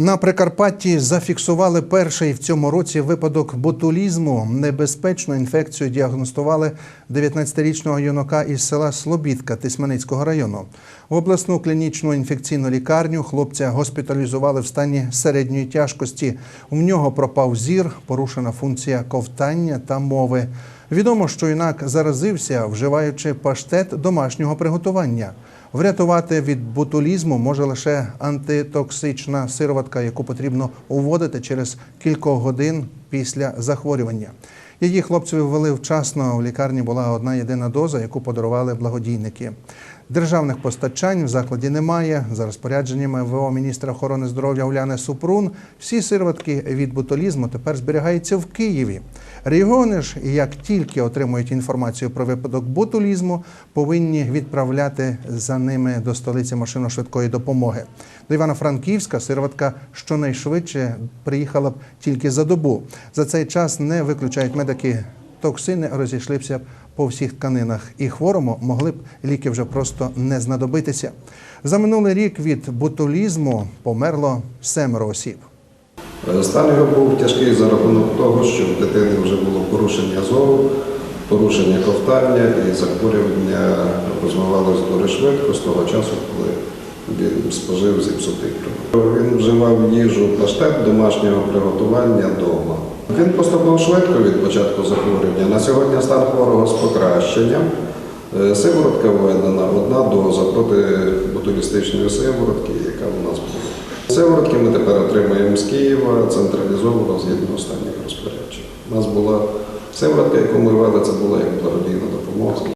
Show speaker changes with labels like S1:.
S1: На Прикарпатті зафіксували перший в цьому році випадок ботулізму. Небезпечну інфекцію діагностували 19-річного юнака із села Слобідка Тисменицького району. В обласну клінічну інфекційну лікарню хлопця госпіталізували в стані середньої тяжкості. У нього пропав зір, порушена функція ковтання та мови. Відомо, що юнак заразився, вживаючи паштет домашнього приготування. Врятувати від ботулізму може лише антитоксична сироватка, яку потрібно уводити через кілька годин після захворювання. Її хлопцеві ввели вчасно. В лікарні була одна єдина доза, яку подарували благодійники. Державних постачань в закладі немає. За розпорядженнями ВО міністра охорони здоров'я Уляни Супрун, всі сироватки від ботулізму тепер зберігаються в Києві. Регіони ж, як тільки отримують інформацію про випадок ботулізму, повинні відправляти за ними до столиці машину швидкої допомоги. До Івано-Франківська сироватка щонайшвидше приїхала б тільки за добу. За цей час не виключають медики. Токсини розійшлися б по всіх тканинах, і хворому могли б ліки вже просто не знадобитися. За минулий рік від ботулізму померло семеро осіб.
S2: Стан його був тяжкий за рахунок того, що в дитини вже було порушення зору, порушення ковтання і захворювання розвивалося дуже швидко з того часу, коли він спожив зіпсутий продукт. Він вживав їжу паштет домашнього приготування вдома. Він поступив швидко від початку захворювання. На сьогодні стан хворого з покращенням. Е, Сиворотка введена, одна доза проти ботулістичної сиворотки, яка у нас була. Сиворотки ми тепер отримуємо з Києва централізовано згідно останніх розпоряджень. У нас була сиворотка, яку ми вели, це була як благодійна допомога.